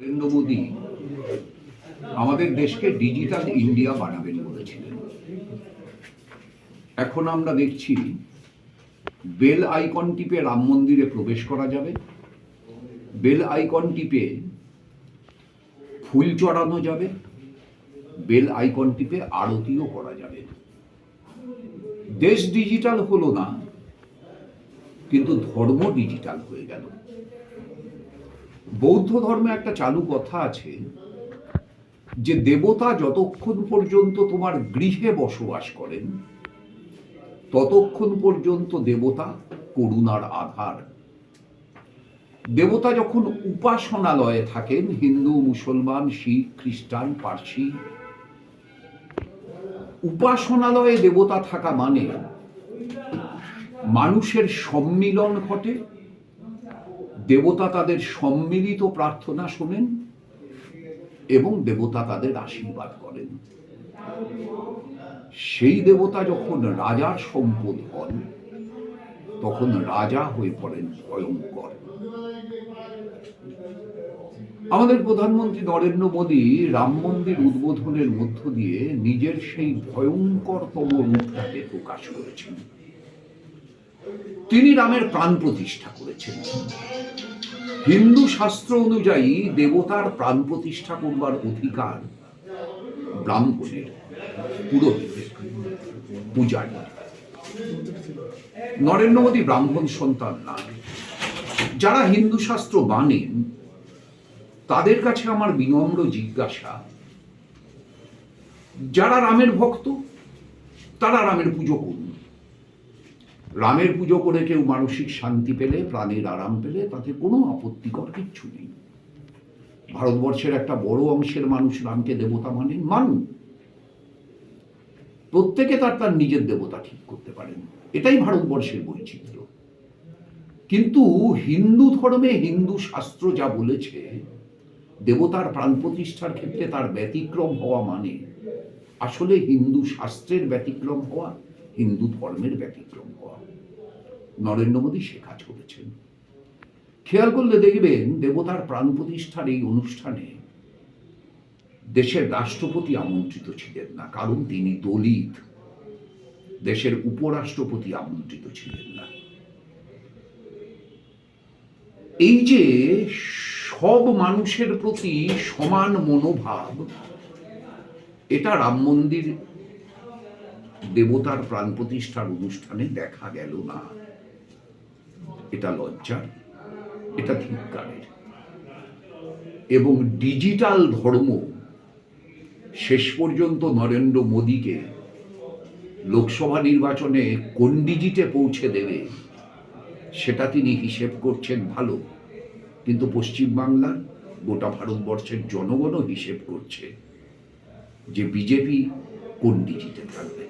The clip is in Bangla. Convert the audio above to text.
নরেন্দ্র মোদী আমাদের দেশকে ডিজিটাল ইন্ডিয়া বানাবেন বলেছিলেন। এখন আমরা দেখছি বেল আইকন টিপে রাম মন্দিরে প্রবেশ করা যাবে। বেল আইকন টিপে ফুল চড়ানো যাবে। বেল আইকন টিপে আরতিও করা যাবে। দেশ ডিজিটাল হলো না, কিন্তু ধর্ম ডিজিটাল হয়ে গেল। বৌদ্ধ ধর্মে একটা চালু কথা আছে যে দেবতা যতক্ষণ পর্যন্ত তোমার গৃহে বসবাস করেন, ততক্ষণ পর্যন্ত দেবতা করুণার আধার। দেবতা যখন উপাসনালয়ে থাকেন, হিন্দু, মুসলমান, শিখ, খ্রিস্টান, পার্সি, উপাসনালয়ে দেবতা থাকা মানে মানুষের সম্মিলন ঘটে দেবতা তাদের সম্মিলিত প্রার্থনা শোনেন এবং দেবতা তাদের আশীর্বাদ করেন। সেই দেবতা যখন রাজার সম্পদ হন, তখন রাজা হয়ে পড়েন ভয়ঙ্কর। আমাদের প্রধানমন্ত্রী নরেন্দ্র মোদী রাম মন্দির উদ্বোধনের মধ্য দিয়ে নিজের সেই ভয়ঙ্করতম রূপটাকে প্রকাশ করেছেন। তিনি রামের প্রাণ প্রতিষ্ঠা করেছেন। হিন্দু শাস্ত্র অনুযায়ী দেবতার প্রাণ প্রতিষ্ঠা করবার অধিকার ব্রাহ্মণের, পুরোহিতের পূজারী নরেন্দ্র মোদী ব্রাহ্মণ সন্তান না যারা হিন্দু শাস্ত্র মানেন তাদের কাছে আমার বিনম্র জিজ্ঞাসা, যারা রামের ভক্ত, তারা রামের পুজো করুন রামের পুজো করে কেউ মানসিক শান্তি পেলে, প্রাণের আরাম পেলে, তাতে কোনো আপত্তিকর কিচ্ছু নেই। ভারতবর্ষের একটা বড় অংশের মানুষ রামকে দেবতা মানেন মানুন প্রত্যেকে তার তার নিজের দেবতা ঠিক করতে পারেন। এটাই ভারতবর্ষের বৈচিত্র্য। কিন্তু হিন্দু ধর্মে হিন্দু শাস্ত্র যা বলেছে, দেবতার প্রাণ প্রতিষ্ঠার ক্ষেত্রে তার ব্যতিক্রম হওয়া মানে আসলে হিন্দু শাস্ত্রের ব্যতিক্রম হওয়া, হিন্দু ধর্মের ব্যতিক্রম হওয়া। নরেন্দ্র মোদী সে কাজ করেছেন। খেয়াল করলে দেখবেন দেবতার প্রাণ প্রতিষ্ঠার এই অনুষ্ঠানে দেশের রাষ্ট্রপতি আমন্ত্রিত ছিলেন না, কারণ তিনি দলিত। দেশের উপরাষ্ট্রপতি আমন্ত্রিত ছিলেন না। এই যে সব মানুষের প্রতি সমান মনোভাব, এটা রাম মন্দির দেবতার প্রাণ প্রতিষ্ঠার অনুষ্ঠানে দেখা গেল না। এটা লজ্জার এটা ধিক্কারের। এবং ডিজিটাল ধর্ম শেষ পর্যন্ত নরেন্দ্র মোদীকে লোকসভা নির্বাচনে কোন ডিজিটে পৌঁছে দেবে, সেটা তিনি হিসেব করছেন ভালো। কিন্তু পশ্চিমবাংলার গোটা ভারতবর্ষের জনগণও হিসেব করছে যে বিজেপি কোন ডিজিটে থাকবে।